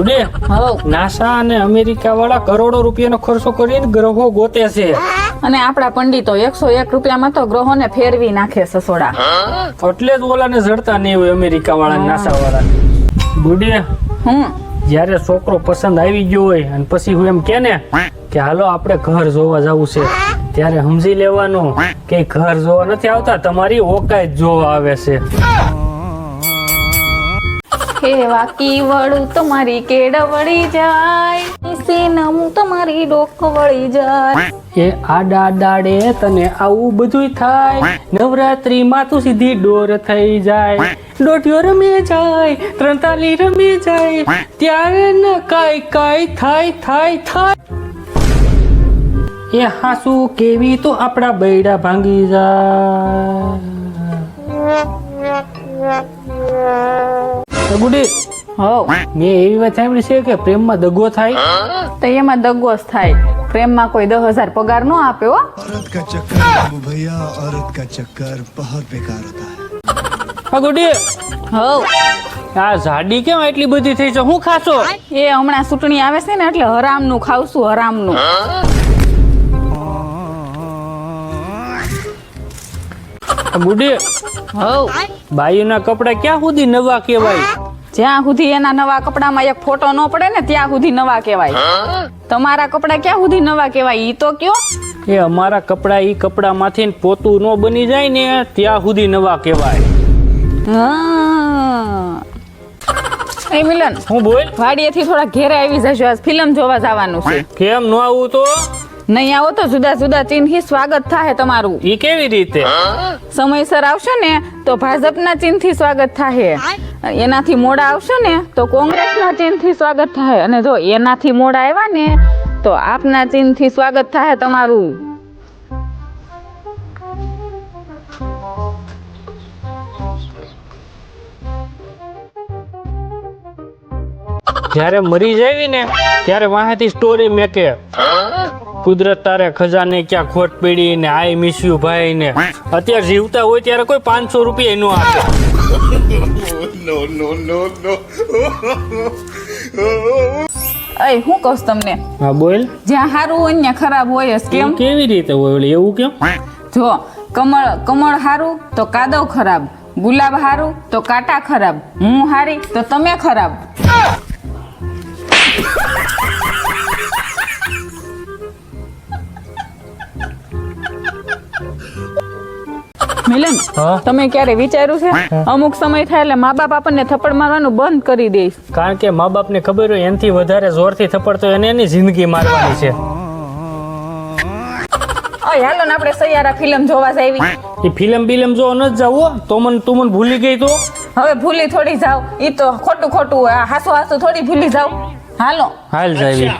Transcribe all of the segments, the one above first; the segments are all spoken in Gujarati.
ઉડે નાસા અને અમેરિકા વાળા કરોડો રૂપિયાનો ખર્ચો કરીને ગ્રહો ગોતે છે. અને આપણા પંડિતો એકસો એક રૂપિયામાં તો ગ્રહોને ફેરવી નાખે સસોડા એટલે જ ઓલાને જડતા નહીં હોય અમેરિકા વાળા નાસા વાળા ગુડે હમ. જ્યારે છોકરો પસંદ આવી ગયો હોય અને પછી હું એમ કે ને કે હાલો આપણે ઘર જોવા જવું છે ત્યારે સમજી લેવાનું કે ઘર જોવા નથી આવતા તમારી ઓકાત જોવા આવે છે. હે કીવડું તમારી કેડ વળી જાય સીનમ તમારી ડોક વળી જાય. એ આડા દાડે તને આવું બધું થાય. નવરાત્રી માં તું સીધી ડોર થઈ જાય. દોઢિયો રમી જાય ત્રણ તાલી રમી જાય. ત્યારે ન કાઈ કાઈ થાય થાય થાય. એ હાસુ કેવી તો આપણા બૈડા ભાંગી જાય. ગુડી હવ મેં એવી વાત સાંભળી છે કે પ્રેમમાં દગો થાય તો એમાં દગો જ થાય પ્રેમમાં કોઈ દસ હજાર પગાર નો આપે હો औरत का चक्कर बाबू भैया औरत का चक्कर बहुत बेकार होता है હા ગુડી હવ આ ઝાડી કેમ એટલી બધી થઈ છે હું ખાશો એ હમણાં ચૂંટણી આવે છે ને એટલે હરામનું ખાવશું હરામનું બુડી હવ બાયુના કપડા ક્યાં સુધી નવા કહેવાય જ્યાં સુધી એના નવા કપડામાં એક ફોટો ન પડે ને ત્યાં સુધી નવા કહેવાય. તમારા કપડા ક્યાં સુધી નવા કહેવાય? ઈ તો કયો? એ અમારા કપડા ઈ કપડામાંથી પોતું ન બની જાય ને ત્યાં સુધી નવા કહેવાય. એ મિલન હું બોલ? વાડીએથી થોડા ઘેરે આવી જજો આજ. ફિલ્મ જોવા જવાનું છે. કેમ ન આવું તો? નહીં આવો તો જુદા જુદા ચિહ્નથી સ્વાગત થાય તમારું. ઈ કેવી રીતે? સમયસર આવશો ને તો ભાજપના ચિહ્નથી સ્વાગત થાય એનાથી મોડા આવશે ને, તો કોંગ્રેસના ચિહ્નથી સ્વાગત થાય. અને જો એનાથી મોડા આવ્યા ને, તો આપના ચિહ્નથી સ્વાગત થાય તમારું. જ્યારે મરી જાવી ને, ત્યારે વાહેથી સ્ટોરી મેકે. કુદરત તારે ખજાને ક્યાં ખોટ પડી ને, આઈ મિસ યુ ભાઈ ને. અત્યારે જીવતા હોય ત્યારે કોઈ પાંચસો રૂપિયા નો આપે અય હું કહું છું તમને? હા બોલ. જ્યાં સારું હોય ત્યાં ખરાબ હોય જ કેમ? કેવી રીતે હોય ઓલી એવું કેમ? જો કમળ કમળ સારું તો કાદવ ખરાબ. ગુલાબ હારું તો કાંટા ખરાબ. હું હારી તો તમે ખરાબ. મિલન તમે ક્યારે વિચાર્યું છે? અમુક સમય થાય એટલે મા બાપ આપણને થપ્પડ મારવાનું બંધ કરી દે કારણ કે મા બાપને ખબર હોય એનાથી વધારે જોરથી થપ્પડ તો એને એની જિંદગી મારવાની છે. ઓય હાલો ને આપણે સૈયારા ફિલ્મ જોવા જાવી એ ફિલ્મ બિલમ જો ન જાવ તો મને તું મને ભૂલી ગઈ તો? હવે ભૂલી થોડી જાવ. ઈ તો ખોટું ખોટું હાસુ હાસુ થોડી ભૂલી જાવ. હાલો. હાલ જાવી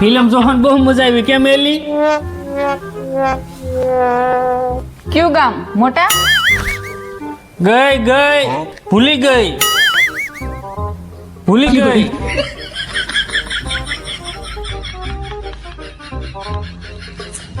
ફિલ્મ જોવાની બહુ મજા આવી કેમ એલી? કયું ગામ? મોટા? ગઈ ગઈ. ભૂલી ગઈ. ભૂલી ગઈ.